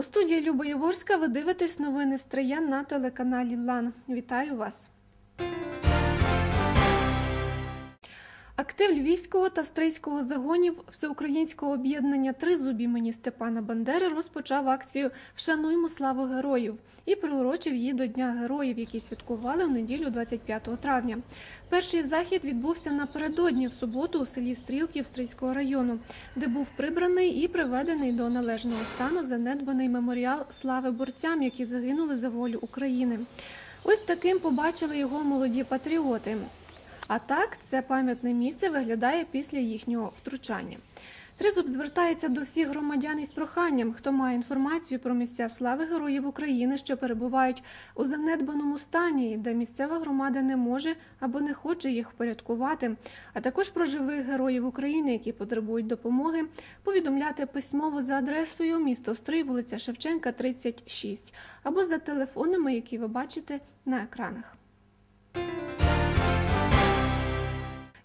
У студії Люба Єворська ви дивитесь новини Стрия на телеканалі Лан. Вітаю вас. Актив Львівського та Стрийського загонів Всеукраїнського об'єднання Тризуб імені Степана Бандери розпочав акцію Вшануймо славу героїв і приурочив її до Дня героїв, який святкували в неділю 25 травня. Перший захід відбувся напередодні в суботу у селі Стрілків Стрийського району, де був прибраний і приведений до належного стану занедбаний меморіал слави борцям, які загинули за волю України. Ось таким побачили його молоді патріоти. А так, це пам'ятне місце виглядає після їхнього втручання. Тризуб звертається до всіх громадян із проханням, хто має інформацію про місця слави героїв України, що перебувають у занедбаному стані, де місцева громада не може або не хоче їх впорядкувати, а також про живих героїв України, які потребують допомоги, повідомляти письмово за адресою місто Стрий, вулиця Шевченка, 36, або за телефонами, які ви бачите на екранах.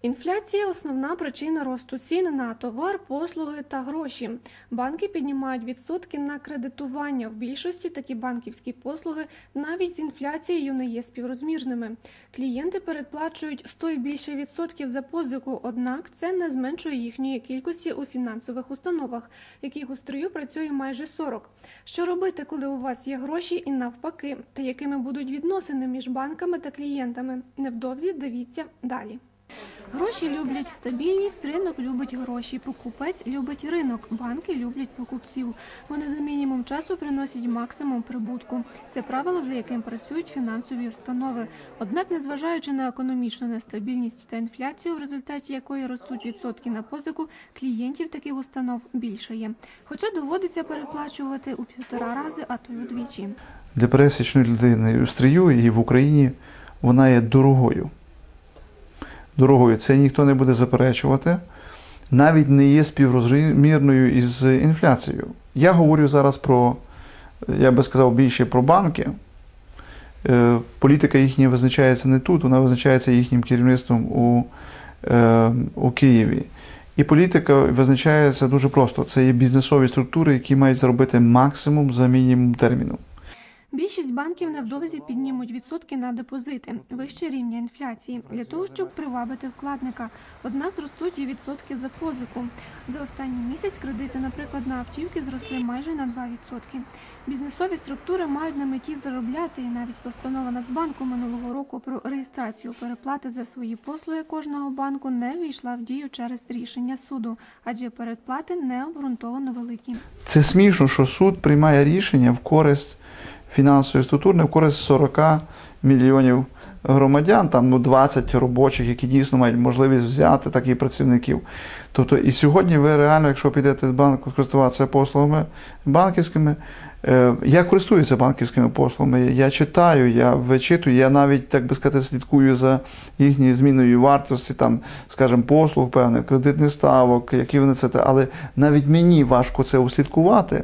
Інфляція основна причина росту цін на товар, послуги та гроші. Банки піднімають відсотки на кредитування. В більшості такі банківські послуги навіть з інфляцією не є співрозмірними. Клієнти передплачують 100 і більше відсотків за позику, однак це не зменшує їхньої кількості у фінансових установах, яких у строю працює майже 40. Що робити, коли у вас є гроші, і навпаки, та якими будуть відносини між банками та клієнтами? Невдовзі дивіться далі. Гроші люблять стабільність, ринок любить гроші, покупець любить ринок, банки люблять покупців. Вони за мінімум часу приносять максимум прибутку. Це правило, за яким працюють фінансові установи. Однак, незважаючи на економічну нестабільність та інфляцію, в результаті якої ростуть відсотки на позику, клієнтів таких установ більше є. Хоча доводиться переплачувати у півтора рази, а то й удвічі. Для пересічної людини стрію і в Україні вона є дорогою дорогою. Це ніхто не буде заперечувати. Навіть не є співрозмірною із інфляцією. Я говорю зараз про, я би сказав, більше про банки. Е, політика їхня визначається не тут, вона визначається їхнім керівництвом у, е, у Києві. І політика визначається дуже просто: це є бізнесові структури, які мають заробити максимум за мінімум терміну. Більшість банків невдовзі піднімуть відсотки на депозити вище рівня інфляції для того, щоб привабити вкладника. Однак зростуть і відсотки за позику. За останній місяць кредити, наприклад, на автівки зросли майже на 2%. Бізнесові структури мають на меті заробляти, і навіть постанова Нацбанку минулого року про реєстрацію переплати за свої послуги кожного банку не війшла в дію через рішення суду, адже передплати не обґрунтовано великі. Це смішно, що суд приймає рішення в користь фінансової структури в користь 40 мільйонів громадян, там ну 20 робочих, які дійсно мають можливість взяти таких працівників. Тобто, і сьогодні ви реально, якщо підете в банк користуватися послугами банківськими, е, я користуюся банківськими послугами, я читаю, я вичитую, я навіть, так би сказати, слідкую за їхньою зміною вартості, там, скажімо, послуг, певних кредитних ставок, які вони це, але навіть мені важко це услідкувати.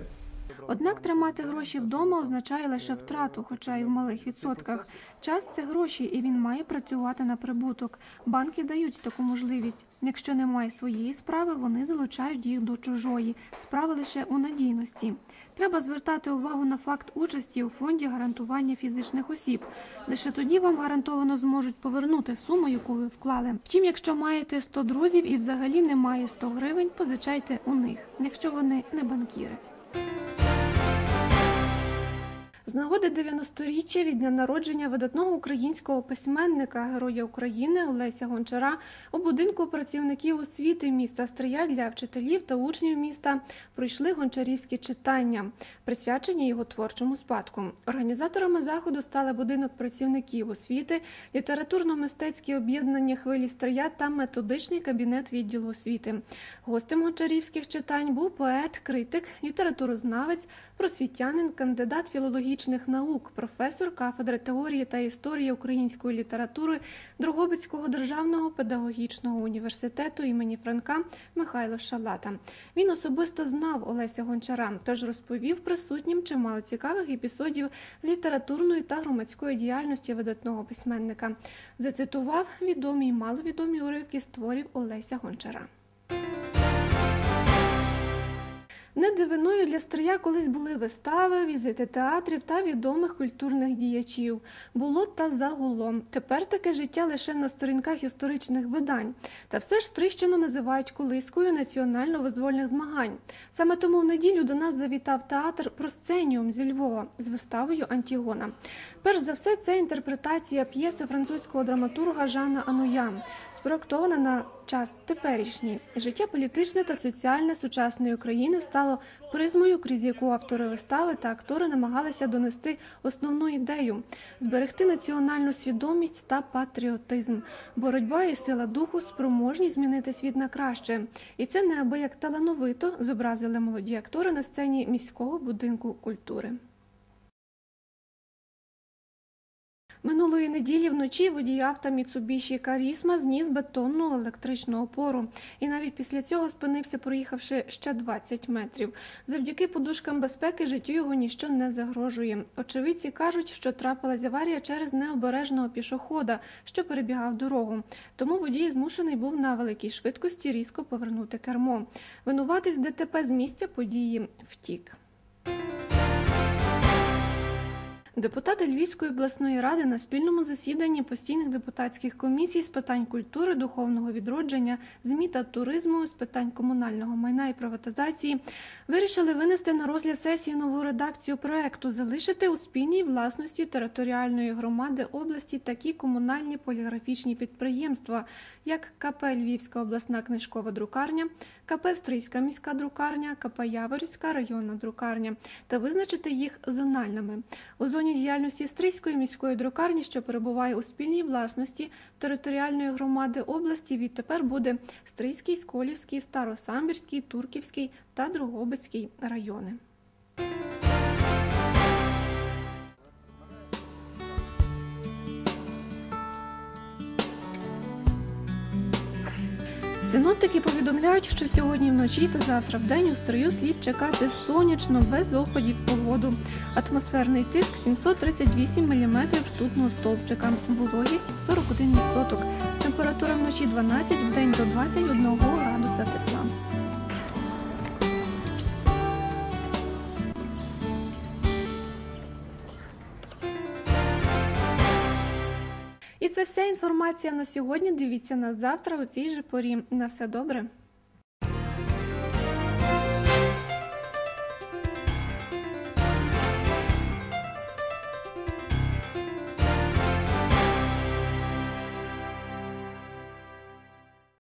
Однак тримати гроші вдома означає лише втрату, хоча й в малих відсотках. Час це гроші, і він має працювати на прибуток. Банки дають таку можливість. Якщо немає своєї справи, вони залучають їх до чужої. Справа лише у надійності. Треба звертати увагу на факт участі у фонді гарантування фізичних осіб. Лише тоді вам гарантовано зможуть повернути суму, яку ви вклали. Втім, якщо маєте 100 друзів і взагалі немає 100 гривень, позичайте у них, якщо вони не банкіри. З нагоди 90-річчя від дня народження видатного українського письменника, героя України Олеся Гончара у будинку працівників освіти міста Стрия для вчителів та учнів міста пройшли гончарівські читання, присвячені його творчому спадку. Організаторами заходу стали будинок працівників освіти, літературно-мистецьке об'єднання хвилі Стрия та методичний кабінет відділу освіти. Гостем гончарівських читань був поет, критик, літературознавець, просвітянин, кандидат філологічних наук, професор кафедри теорії та історії української літератури Дрогобицького державного педагогічного університету імені Франка Михайло Шалата. Він особисто знав Олеся Гончара, тож розповів присутнім чимало цікавих епізодів з літературної та громадської діяльності видатного письменника. Зацитував відомі й маловідомі уривки з творів Олеся Гончара. Не дивиною для Стрия колись були вистави, візити театрів та відомих культурних діячів. Було та загулом. Тепер таке життя лише на сторінках історичних видань. Та все ж Стрищину називають колискою національно-визвольних змагань. Саме тому в неділю до нас завітав театр Просценіум зі Львова з виставою Антігона. Перш за все, це інтерпретація п'єси французького драматурга Жана Ануя, спроектована на час теперішній. Життя політичне та соціальне сучасної України стало призмою, крізь яку автори вистави та актори намагалися донести основну ідею зберегти національну свідомість та патріотизм. Боротьба і сила духу спроможні змінити світ на краще. І це неабияк талановито зобразили молоді актори на сцені міського будинку культури. Минулої неділі вночі водій авто Mitsubishi Карісма зніс бетонну електричну опору. І навіть після цього спинився, проїхавши ще 20 метрів. Завдяки подушкам безпеки життю його ніщо не загрожує. Очевидці кажуть, що трапилась аварія через необережного пішохода, що перебігав дорогу. Тому водій змушений був на великій швидкості різко повернути кермо. Винуватись ДТП з місця події втік. Депутати Львівської обласної ради на спільному засіданні постійних депутатських комісій з питань культури, духовного відродження, ЗМІ та туризму, з питань комунального майна і приватизації вирішили винести на розгляд сесії нову редакцію проекту, залишити у спільній власності територіальної громади області такі комунальні поліграфічні підприємства, як КП Львівська обласна книжкова друкарня, КП Стрийська міська друкарня, КП Яворівська районна друкарня та визначити їх зональними. У зоні діяльності Стрийської міської друкарні, що перебуває у спільній власності територіальної громади області, відтепер буде Стрийський, Сколівський, Старосамбірський, Турківський та Другобицький райони. Синоптики повідомляють, що сьогодні вночі та завтра в день у строю слід чекати сонячно, без опадів погоду. Атмосферний тиск 738 мм ртутного стовпчика, вологість 41%. Температура вночі 12, в день до 21 градуса тепла. Це вся інформація на сьогодні. Дивіться нас завтра у цій же порі. На все добре.